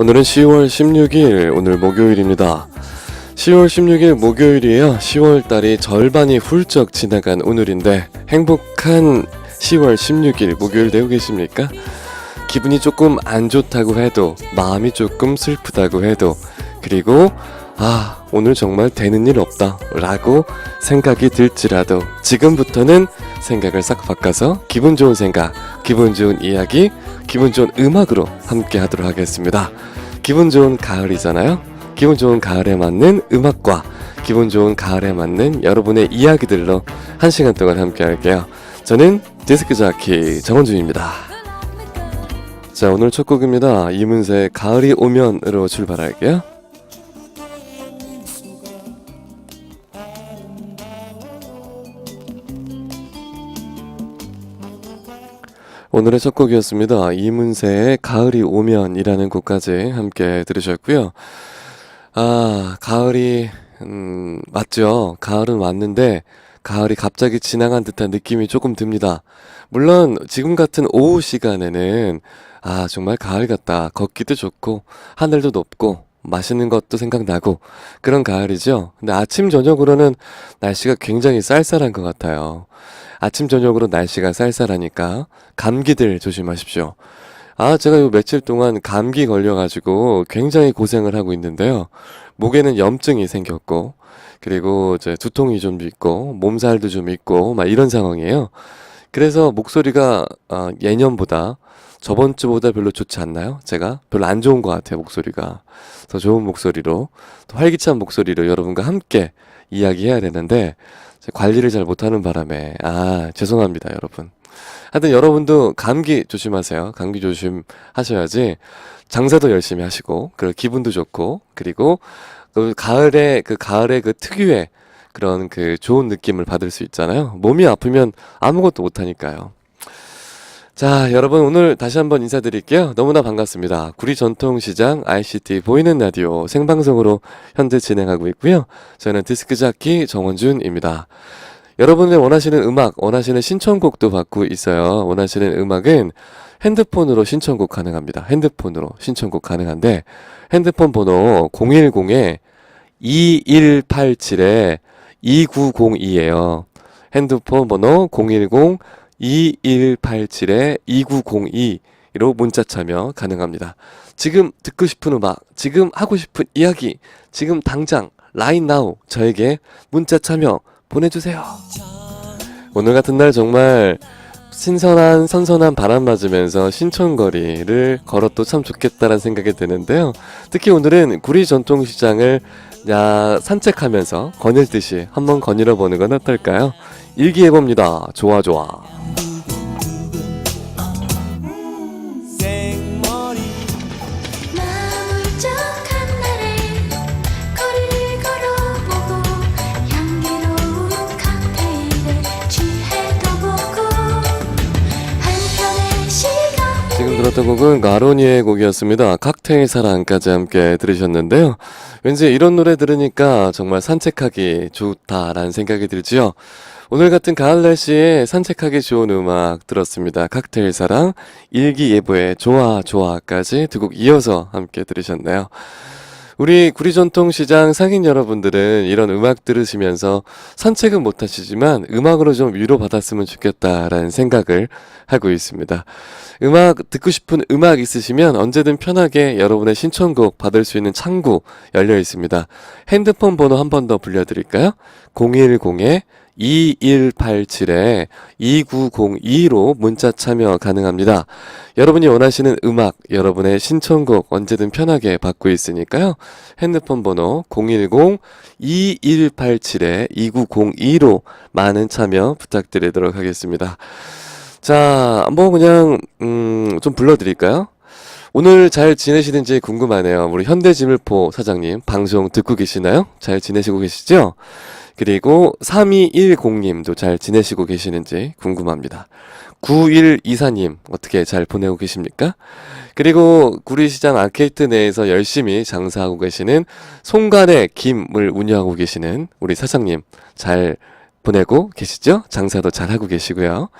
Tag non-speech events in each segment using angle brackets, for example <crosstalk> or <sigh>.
오늘은 10월 16일, 오늘 목요일입니다. 10월 16일 목요일이에요. 10월 달이 절반이 훌쩍 지나간 오늘인데 행복한 10월 16일 목요일 되고 계십니까? 기분이 조금 안 좋다고 해도 마음이 조금 슬프다고 해도 그리고 아 오늘 정말 되는 일 없다 라고 생각이 들지라도 지금부터는 생각을 싹 바꿔서 기분 좋은 생각 기분 좋은 이야기 기분 좋은 음악으로 함께 하도록 하겠습니다. 기분 좋은 가을이잖아요. 기분 좋은 가을에 맞는 음악과 기분 좋은 가을에 맞는 여러분의 이야기들로 한 시간 동안 함께 할게요. 저는 디스크 자키 정원준입니다. 자 오늘 첫 곡입니다. 이문세의 가을이 오면으로 출발할게요 오늘의 첫 곡이었습니다. 이문세의 가을이 오면이라는 곡까지 함께 들으셨고요. 아, 가을이 음, 맞죠. 가을은 왔는데 가을이 갑자기 지나간 듯한 느낌이 조금 듭니다. 물론 지금 같은 오후 시간에는 아, 정말 가을 같다. 걷기도 좋고 하늘도 높고 맛있는 것도 생각나고 그런 가을이죠. 근데 아침 저녁으로는 날씨가 굉장히 쌀쌀한 것 같아요. 아침 저녁으로 날씨가 쌀쌀하니까 감기들 조심하십시오. 아, 제가 요 며칠 동안 감기 걸려가지고 굉장히 고생을 하고 있는데요. 목에는 염증이 생겼고, 그리고 이제 두통이 좀 있고, 몸살도 좀 있고, 막 이런 상황이에요. 그래서 목소리가 어, 예년보다 저번 주보다 별로 좋지 않나요? 제가 별로 안 좋은 것 같아요, 목소리가. 더 좋은 목소리로, 더 활기찬 목소리로 여러분과 함께 이야기해야 되는데, 관리를 잘 못하는 바람에, 아, 죄송합니다, 여러분. 하여튼 여러분도 감기 조심하세요. 감기 조심하셔야지 장사도 열심히 하시고, 그리고 기분도 좋고, 그리고 그 가을에, 그 가을에 그 특유의 그런 그 좋은 느낌을 받을 수 있잖아요. 몸이 아프면 아무것도 못하니까요. 자, 여러분 오늘 다시 한번 인사드릴게요. 너무나 반갑습니다. 구리 전통시장 ICT 보이는 라디오 생방송으로 현재 진행하고 있고요. 저는 디스크 자키 정원준입니다. 여러분의 원하시는 음악, 원하시는 신청곡도 받고 있어요. 원하시는 음악은 핸드폰으로 신청곡 가능합니다. 핸드폰으로 신청곡 가능한데 핸드폰 번호 010에 2187에 2902예요. 핸드폰 번호 010 2187에 2902로 문자 참여 가능합니다. 지금 듣고 싶은 음악, 지금 하고 싶은 이야기, 지금 당장 라인 나우 저에게 문자 참여 보내주세요. 오늘 같은 날 정말 신선한 선선한 바람 맞으면서 신촌거리를 걸어도 참 좋겠다라는 생각이 드는데요. 특히 오늘은 구리 전통시장을 야 산책하면서 거닐듯이 한번 거닐어 보는 건 어떨까요? 일기예보입니다. 좋아 좋아. 들었던 곡은 가로니의 곡이었습니다. 칵테일 사랑까지 함께 들으셨는데요. 왠지 이런 노래 들으니까 정말 산책하기 좋다라는 생각이 들지요. 오늘 같은 가을 날씨에 산책하기 좋은 음악 들었습니다. 칵테일 사랑, 일기예보의 좋아 좋아까지 두 곡 이어서 함께 들으셨네요. 우리 구리전통시장 상인 여러분들은 이런 음악 들으시면서 산책은 못 하시지만 음악으로 좀 위로받았으면 좋겠다라는 생각을 하고 있습니다. 음악 듣고 싶은 음악 있으시면 언제든 편하게 여러분의 신청곡 받을 수 있는 창구 열려 있습니다. 핸드폰 번호 한 번 더 불려드릴까요? 010에 2187에 2902로 문자 참여 가능합니다. 여러분이 원하시는 음악, 여러분의 신청곡 언제든 편하게 받고 있으니까요. 핸드폰 번호 010-2187에 2902로 많은 참여 부탁드리도록 하겠습니다. 자, 뭐 그냥 음, 좀 불러드릴까요? 오늘 잘 지내시는지 궁금하네요. 우리 현대지물포 사장님 방송 듣고 계시나요? 잘 지내시고 계시죠? 그리고 3210님도 잘 지내시고 계시는지 궁금합니다. 9124님 어떻게 잘 보내고 계십니까? 그리고 구리시장 아케이트 내에서 열심히 장사하고 계시는 송간의 김을 운영하고 계시는 우리 사장님 잘 보내고 계시죠? 장사도 잘 하고 계시고요.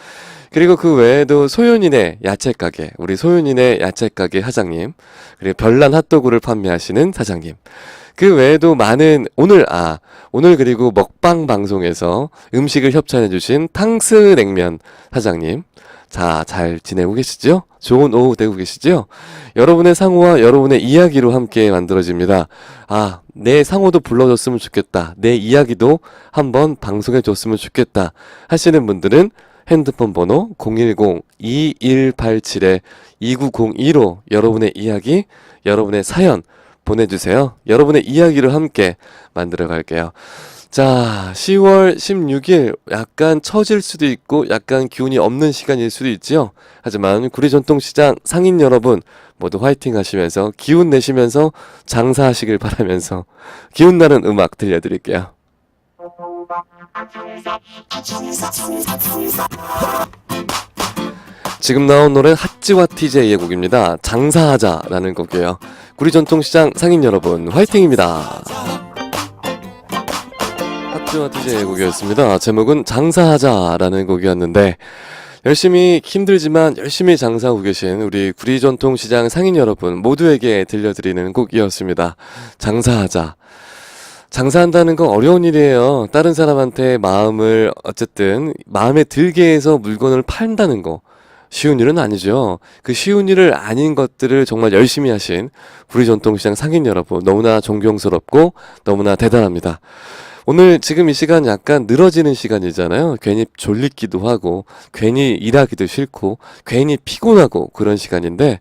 그리고 그 외에도 소윤이네 야채가게, 우리 소윤이네 야채가게 사장님, 그리고 별난 핫도그를 판매하시는 사장님. 그 외에도 많은 오늘 아 오늘 그리고 먹방 방송에서 음식을 협찬해 주신 탕스 냉면 사장님. 자, 잘 지내고 계시죠? 좋은 오후 되고 계시죠? 여러분의 상호와 여러분의 이야기로 함께 만들어집니다. 아, 내 상호도 불러줬으면 좋겠다. 내 이야기도 한번 방송해 줬으면 좋겠다. 하시는 분들은 핸드폰 번호 010-2187-2902로 여러분의 이야기, 여러분의 사연 보내주세요. 여러분의 이야기를 함께 만들어 갈게요. 자, 10월 16일 약간 처질 수도 있고 약간 기운이 없는 시간일 수도 있지요. 하지만 구리 전통시장 상인 여러분 모두 화이팅 하시면서 기운 내시면서 장사하시길 바라면서 기운 나는 음악 들려드릴게요. 지금 나온 노래는 핫지와 TJ의 곡입니다. 장사하자라는 곡이에요. 구리 전통시장 상인 여러분 화이팅입니다. 핫지와 TJ의 곡이었습니다. 제목은 장사하자라는 곡이었는데 열심히 힘들지만 열심히 장사하고 계신 우리 구리 전통시장 상인 여러분 모두에게 들려드리는 곡이었습니다. 장사하자. 장사한다는 건 어려운 일이에요. 다른 사람한테 마음을 어쨌든 마음에 들게 해서 물건을 판다는 거. 쉬운 일은 아니죠. 그 쉬운 일을 아닌 것들을 정말 열심히 하신 구리 전통시장 상인 여러분 너무나 존경스럽고 너무나 대단합니다. 오늘 지금 이 시간 약간 늘어지는 시간이잖아요. 괜히 졸리기도 하고, 괜히 일하기도 싫고, 괜히 피곤하고 그런 시간인데,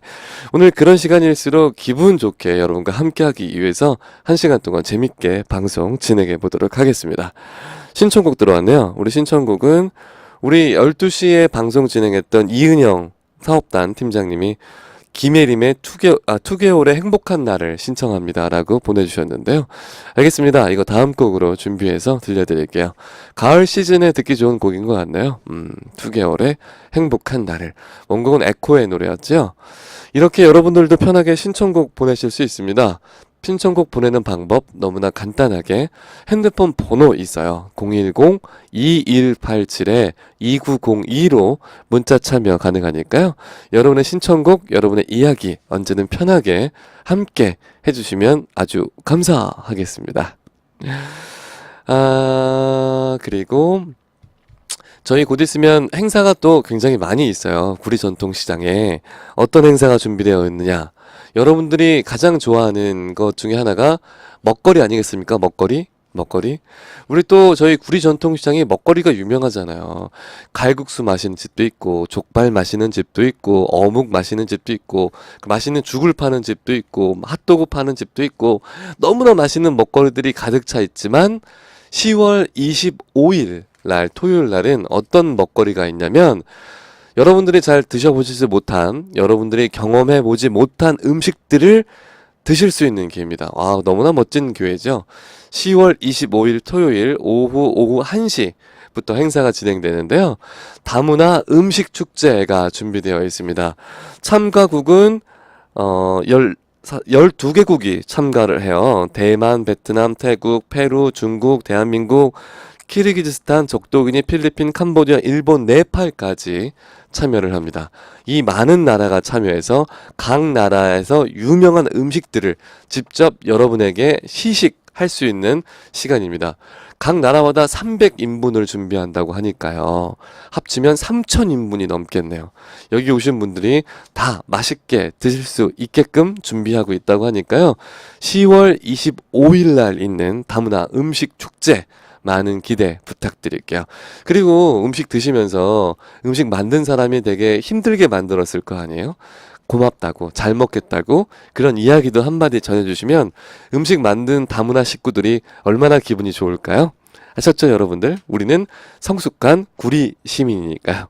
오늘 그런 시간일수록 기분 좋게 여러분과 함께하기 위해서 한 시간 동안 재밌게 방송 진행해 보도록 하겠습니다. 신청곡 들어왔네요. 우리 신청곡은 우리 12시에 방송 진행했던 이은영 사업단 팀장님이 김예림의 2개, 아, 2개월의 행복한 날을 신청합니다 라고 보내주셨는데요. 알겠습니다. 이거 다음 곡으로 준비해서 들려드릴게요. 가을 시즌에 듣기 좋은 곡인 것 같네요. 음, 2개월의 행복한 날을. 원곡은 에코의 노래였죠. 이렇게 여러분들도 편하게 신청곡 보내실 수 있습니다. 신청곡 보내는 방법 너무나 간단하게 핸드폰 번호 있어요. 010-2187-2902로 문자 참여 가능하니까요. 여러분의 신청곡, 여러분의 이야기 언제든 편하게 함께 해주시면 아주 감사하겠습니다. 아, 그리고 저희 곧 있으면 행사가 또 굉장히 많이 있어요. 구리 전통시장에. 어떤 행사가 준비되어 있느냐. 여러분들이 가장 좋아하는 것 중에 하나가 먹거리 아니겠습니까? 먹거리? 먹거리? 우리 또 저희 구리 전통시장이 먹거리가 유명하잖아요. 갈국수 마시는 집도 있고, 족발 마시는 집도 있고, 어묵 마시는 집도 있고, 그 맛있는 죽을 파는 집도 있고, 핫도그 파는 집도 있고, 너무나 맛있는 먹거리들이 가득 차 있지만, 10월 25일 날 토요일 날은 어떤 먹거리가 있냐면 여러분들이 잘 드셔보시지 못한 여러분들이 경험해 보지 못한 음식들을 드실 수 있는 기회입니다. 와 너무나 멋진 기회죠. 10월 25일 토요일 오후 오후 1시부터 행사가 진행되는데요. 다문화 음식 축제가 준비되어 있습니다. 참가국은 어, 열, 12개국이 참가를 해요. 대만, 베트남, 태국, 페루, 중국, 대한민국, 키르기즈스탄, 적도기니, 필리핀, 캄보디아, 일본, 네팔까지 참여를 합니다. 이 많은 나라가 참여해서 각 나라에서 유명한 음식들을 직접 여러분에게 시식할 수 있는 시간입니다. 각 나라마다 300인분을 준비한다고 하니까요. 합치면 3,000인분이 넘겠네요. 여기 오신 분들이 다 맛있게 드실 수 있게끔 준비하고 있다고 하니까요. 10월 25일 날 있는 다문화 음식 축제 많은 기대 부탁드릴게요. 그리고 음식 드시면서 음식 만든 사람이 되게 힘들게 만들었을 거 아니에요? 고맙다고, 잘 먹겠다고 그런 이야기도 한마디 전해주시면 음식 만든 다문화 식구들이 얼마나 기분이 좋을까요? 아셨죠, 여러분들? 우리는 성숙한 구리 시민이니까요.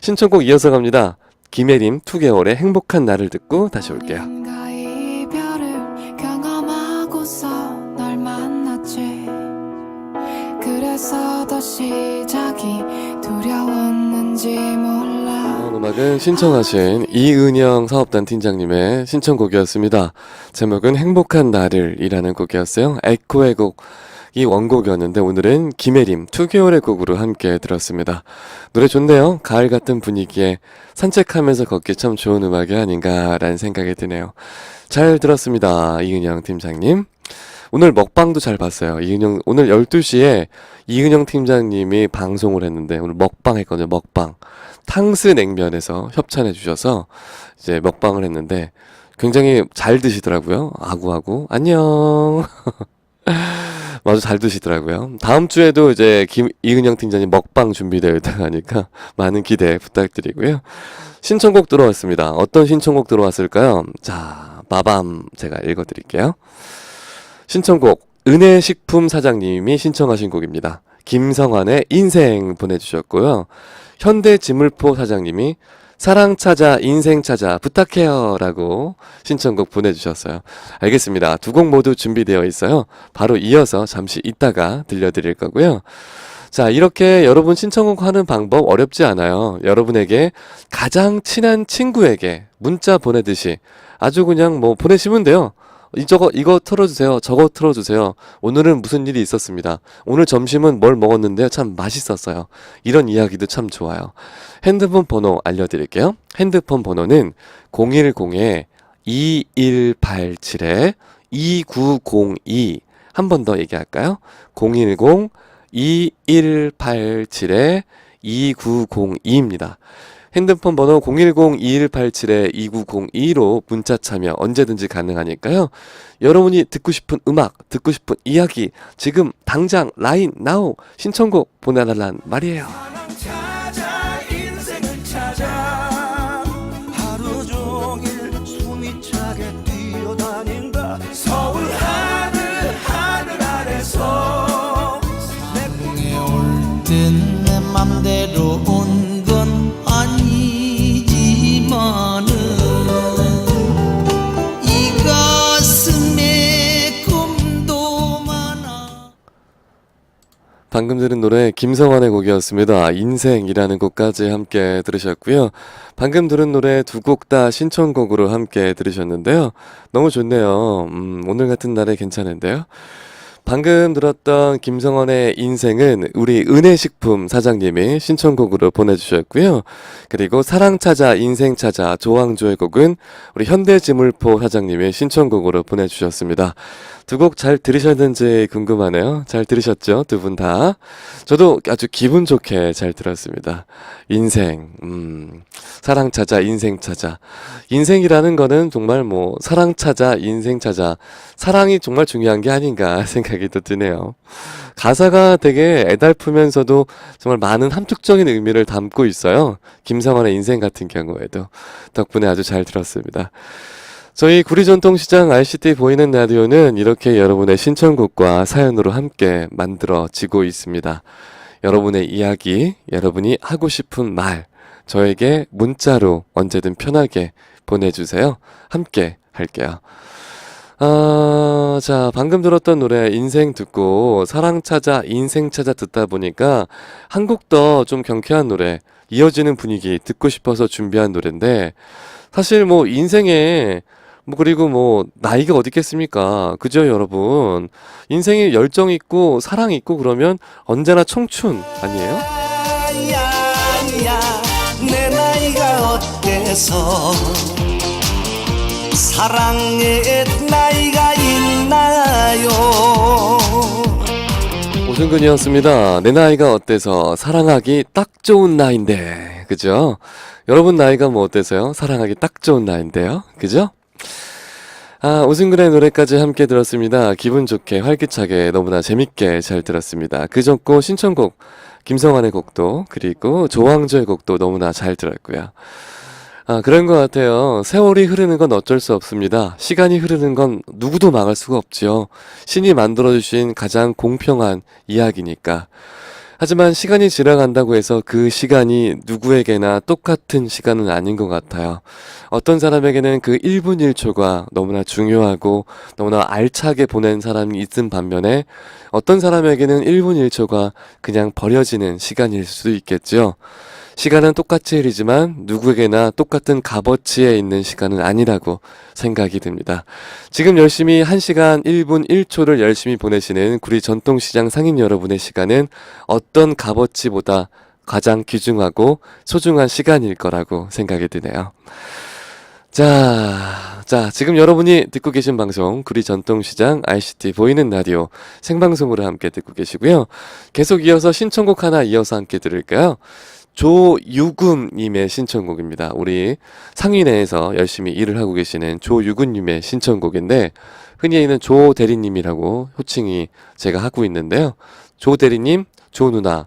신청곡 이어서 갑니다. 김혜림 2개월의 행복한 날을 듣고 다시 올게요. 더 시작이 두려웠는지 몰라 이번 음악은 신청하신 이은영 사업단 팀장님의 신청곡이었습니다. 제목은 행복한 나를 이라는 곡이었어요. 에코의 곡. 이 원곡이었는데 오늘은 김혜림 2개월의 곡으로 함께 들었습니다. 노래 좋네요. 가을 같은 분위기에 산책하면서 걷기 참 좋은 음악이 아닌가라는 생각이 드네요. 잘 들었습니다. 이은영 팀장님. 오늘 먹방도 잘 봤어요. 이은영, 오늘 12시에 이은영 팀장님이 방송을 했는데 오늘 먹방 했거든요. 먹방. 탕스 냉면에서 협찬해 주셔서 이제 먹방을 했는데 굉장히 잘 드시더라고요. 아구아구. 안녕. <laughs> 마주 잘 드시더라고요. 다음 주에도 이제 김, 이은영 팀장님 먹방 준비되어 있다고 하니까 <laughs> 많은 기대 부탁드리고요. 신청곡 들어왔습니다. 어떤 신청곡 들어왔을까요? 자, 마밤 제가 읽어드릴게요. 신청곡 은혜식품 사장님이 신청하신 곡입니다. 김성환의 인생 보내주셨고요. 현대지물포 사장님이 사랑 찾아 인생 찾아 부탁해요 라고 신청곡 보내주셨어요. 알겠습니다. 두 곡 모두 준비되어 있어요. 바로 이어서 잠시 있다가 들려드릴 거고요. 자, 이렇게 여러분 신청곡 하는 방법 어렵지 않아요. 여러분에게 가장 친한 친구에게 문자 보내듯이 아주 그냥 뭐 보내시면 돼요. 이 저거 이거 틀어주세요. 저거 틀어주세요. 오늘은 무슨 일이 있었습니다. 오늘 점심은 뭘 먹었는데요. 참 맛있었어요. 이런 이야기도 참 좋아요. 핸드폰 번호 알려드릴게요. 핸드폰 번호는 010에 2187에 2902 한 번 더 얘기할까요? 010 2187에 2902입니다. 핸드폰 번호 010-2187-2902로 문자 참여 언제든지 가능하니까요. 여러분이 듣고 싶은 음악, 듣고 싶은 이야기, 지금 당장 라인 나우 신청곡 보내달란 말이에요. 방금 들은 노래 김성환의 곡이었습니다. 인생이라는 곡까지 함께 들으셨고요. 방금 들은 노래 두 곡 다 신청곡으로 함께 들으셨는데요. 너무 좋네요. 음, 오늘 같은 날에 괜찮은데요. 방금 들었던 김성원의 인생은 우리 은혜식품 사장님이 신청곡으로 보내주셨고요. 그리고 사랑 찾아 인생 찾아 조항조의 곡은 우리 현대지물포 사장님이 신청곡으로 보내주셨습니다. 두 곡 잘 들으셨는지 궁금하네요. 잘 들으셨죠? 두 분 다. 저도 아주 기분 좋게 잘 들었습니다. 인생, 음, 사랑 찾아, 인생 찾아. 인생이라는 거는 정말 뭐, 사랑 찾아, 인생 찾아. 사랑이 정말 중요한 게 아닌가 <laughs> 생각이 또 드네요. 가사가 되게 애달프면서도 정말 많은 함축적인 의미를 담고 있어요. 김성환의 인생 같은 경우에도. 덕분에 아주 잘 들었습니다. 저희 구리전통시장 RCT 보이는 라디오는 이렇게 여러분의 신청곡과 사연으로 함께 만들어지고 있습니다. 여러분의 이야기, 여러분이 하고 싶은 말, 저에게 문자로 언제든 편하게 보내주세요. 함께 할게요. 아, 자, 방금 들었던 노래 인생 듣고 사랑 찾아, 인생 찾아 듣다 보니까 한 곡 더 좀 경쾌한 노래, 이어지는 분위기 듣고 싶어서 준비한 노래인데 사실 뭐 인생에 뭐 그리고 뭐 나이가 어디 있겠습니까? 그죠, 여러분? 인생에 열정 있고 사랑 있고 그러면 언제나 청춘 아니에요? 야야 내 나이가 어때서 사랑의 나이가 있나요 오승근이었습니다. 내 나이가 어때서 사랑하기 딱 좋은 나이인데, 그죠? 여러분 나이가 뭐 어때서요? 사랑하기 딱 좋은 나이인데요, 그죠? 아, 오승근의 노래까지 함께 들었습니다. 기분 좋게, 활기차게, 너무나 재밌게 잘 들었습니다. 그 좋고 신청곡, 김성환의 곡도, 그리고 조항조의 곡도 너무나 잘 들었고요. 아, 그런 것 같아요. 세월이 흐르는 건 어쩔 수 없습니다. 시간이 흐르는 건 누구도 막을 수가 없지요. 신이 만들어주신 가장 공평한 이야기니까. 하지만 시간이 지나간다고 해서 그 시간이 누구에게나 똑같은 시간은 아닌 것 같아요. 어떤 사람에게는 그 1분 1초가 너무나 중요하고 너무나 알차게 보낸 사람이 있은 반면에 어떤 사람에게는 1분 1초가 그냥 버려지는 시간일 수도 있겠죠. 시간은 똑같이 흐르지만 누구에게나 똑같은 값어치에 있는 시간은 아니라고 생각이 듭니다. 지금 열심히 1시간 1분 1초를 열심히 보내시는 구리 전통시장 상인 여러분의 시간은 어떤 값어치보다 가장 귀중하고 소중한 시간일 거라고 생각이 드네요. 자, 자, 지금 여러분이 듣고 계신 방송, 구리 전통시장 ICT 보이는 라디오 생방송으로 함께 듣고 계시고요. 계속 이어서 신청곡 하나 이어서 함께 들을까요? 조유금님의 신청곡입니다. 우리 상인회에서 열심히 일을 하고 계시는 조유금님의 신청곡인데, 흔히 있는 조 대리님이라고 호칭이 제가 하고 있는데요. 조 대리님, 조 누나,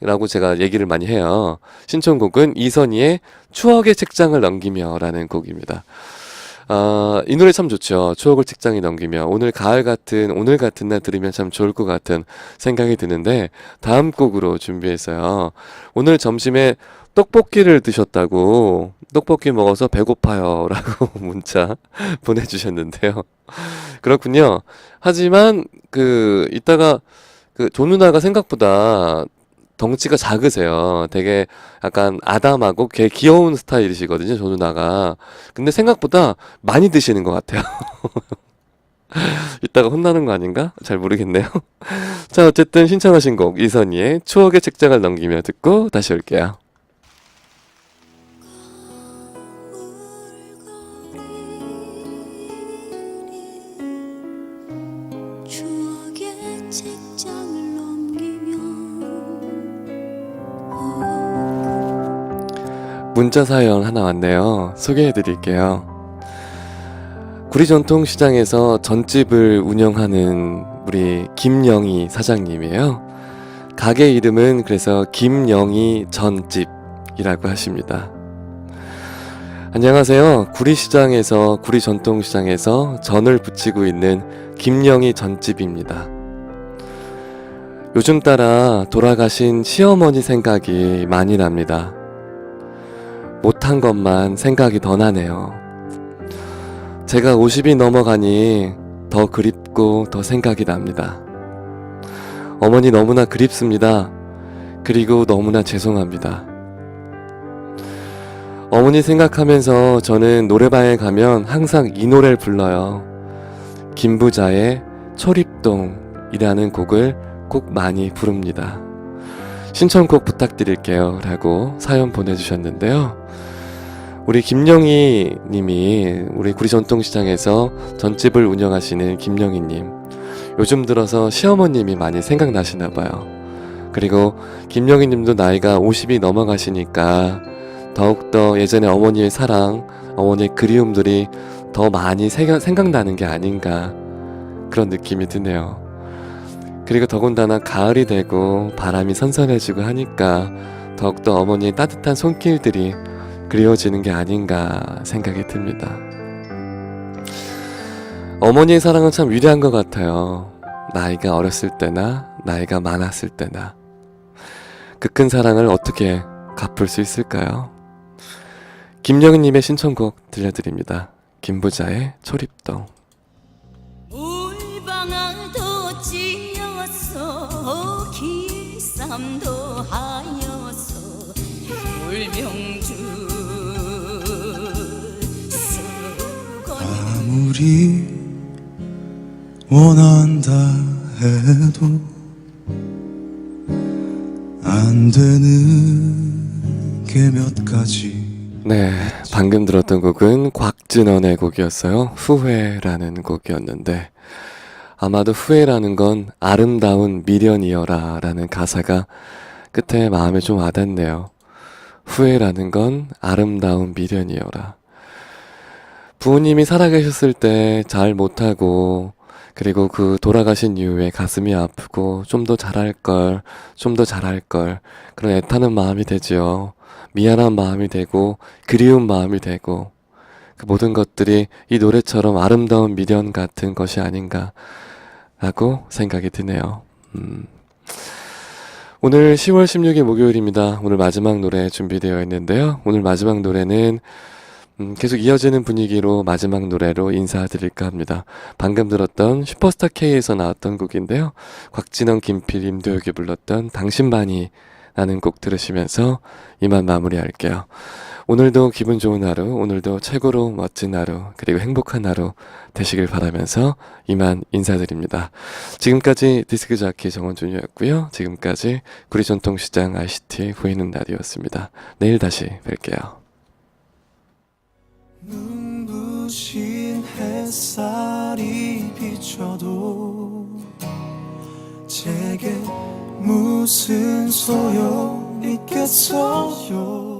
라고 제가 얘기를 많이 해요. 신청곡은 이선희의 추억의 책장을 넘기며 라는 곡입니다. 아, 이 노래 참 좋죠. 추억을 책장에 넘기며 오늘 가을 같은 오늘 같은 날 들으면 참 좋을 것 같은 생각이 드는데 다음 곡으로 준비했어요. 오늘 점심에 떡볶이를 드셨다고 떡볶이 먹어서 배고파요라고 <laughs> 문자 <laughs> 보내주셨는데요. 그렇군요. 하지만 그 이따가 그 조누나가 생각보다 덩치가 작으세요. 되게 약간 아담하고 개 귀여운 스타일이시거든요, 조 누나가. 근데 생각보다 많이 드시는 것 같아요. <laughs> 이따가 혼나는 거 아닌가? 잘 모르겠네요. <laughs> 자, 어쨌든 신청하신 곡 이선희의 추억의 책장을 넘기며 듣고 다시 올게요. 문자 사연 하나 왔네요. 소개해 드릴게요. 구리 전통시장에서 전집을 운영하는 우리 김영희 사장님이에요. 가게 이름은 그래서 김영희 전집이라고 하십니다. 안녕하세요. 구리시장에서 구리 전통시장에서 전을 부치고 있는 김영희 전집입니다. 요즘 따라 돌아가신 시어머니 생각이 많이 납니다. 못한 것만 생각이 더 나네요. 제가 50이 넘어가니 더 그립고 더 생각이 납니다. 어머니 너무나 그립습니다. 그리고 너무나 죄송합니다. 어머니 생각하면서 저는 노래방에 가면 항상 이 노래를 불러요. 김부자의 초립동이라는 곡을 꼭 많이 부릅니다. 신청곡 부탁드릴게요. 라고 사연 보내주셨는데요. 우리 김영희 님이 우리 구리 전통시장에서 전집을 운영하시는 김영희 님. 요즘 들어서 시어머님이 많이 생각나시나 봐요. 그리고 김영희 님도 나이가 50이 넘어가시니까 더욱더 예전에 어머니의 사랑, 어머니의 그리움들이 더 많이 생각, 생각나는 게 아닌가 그런 느낌이 드네요. 그리고 더군다나 가을이 되고 바람이 선선해지고 하니까 더욱더 어머니의 따뜻한 손길들이 그리워지는 게 아닌가 생각이 듭니다. 어머니의 사랑은 참 위대한 것 같아요. 나이가 어렸을 때나 나이가 많았을 때나 그 큰 사랑을 어떻게 갚을 수 있을까요? 김영희님의 신청곡 들려드립니다. 김부자의 초립동. 기쌈도 하여서 울병주 아무리 원한다 해도 안 되는 게 몇 가지 네, 방금 들었던 곡은 곽진원의 곡이었어요. 후회라는 곡이었는데 아마도 후회라는 건 아름다운 미련이여라 라는 가사가 끝에 마음에 좀 와닿네요. 후회라는 건 아름다운 미련이여라. 부모님이 살아계셨을 때 잘 못하고 그리고 그 돌아가신 이후에 가슴이 아프고 좀 더 잘할 걸, 좀 더 잘할 걸 그런 애타는 마음이 되지요. 미안한 마음이 되고 그리운 마음이 되고 그 모든 것들이 이 노래처럼 아름다운 미련 같은 것이 아닌가 라고 생각이 드네요. 음. 오늘 10월 16일 목요일입니다. 오늘 마지막 노래 준비되어 있는데요. 오늘 마지막 노래는 음, 계속 이어지는 분위기로 마지막 노래로 인사드릴까 합니다. 방금 들었던 슈퍼스타 K에서 나왔던 곡인데요. 곽진원, 김필, 임도혁이 불렀던 당신만이 라는 곡 들으시면서 이만 마무리할게요. 오늘도 기분 좋은 하루, 오늘도 최고로 멋진 하루, 그리고 행복한 하루 되시길 바라면서 이만 인사드립니다. 지금까지 디스크 자키 정원준이었고요. 지금까지 구리전통시장 ICT 보이는 라디오였습니다. 내일 다시 뵐게요. 눈부신 햇살이 비춰도 제게 무슨 소용 있겠어요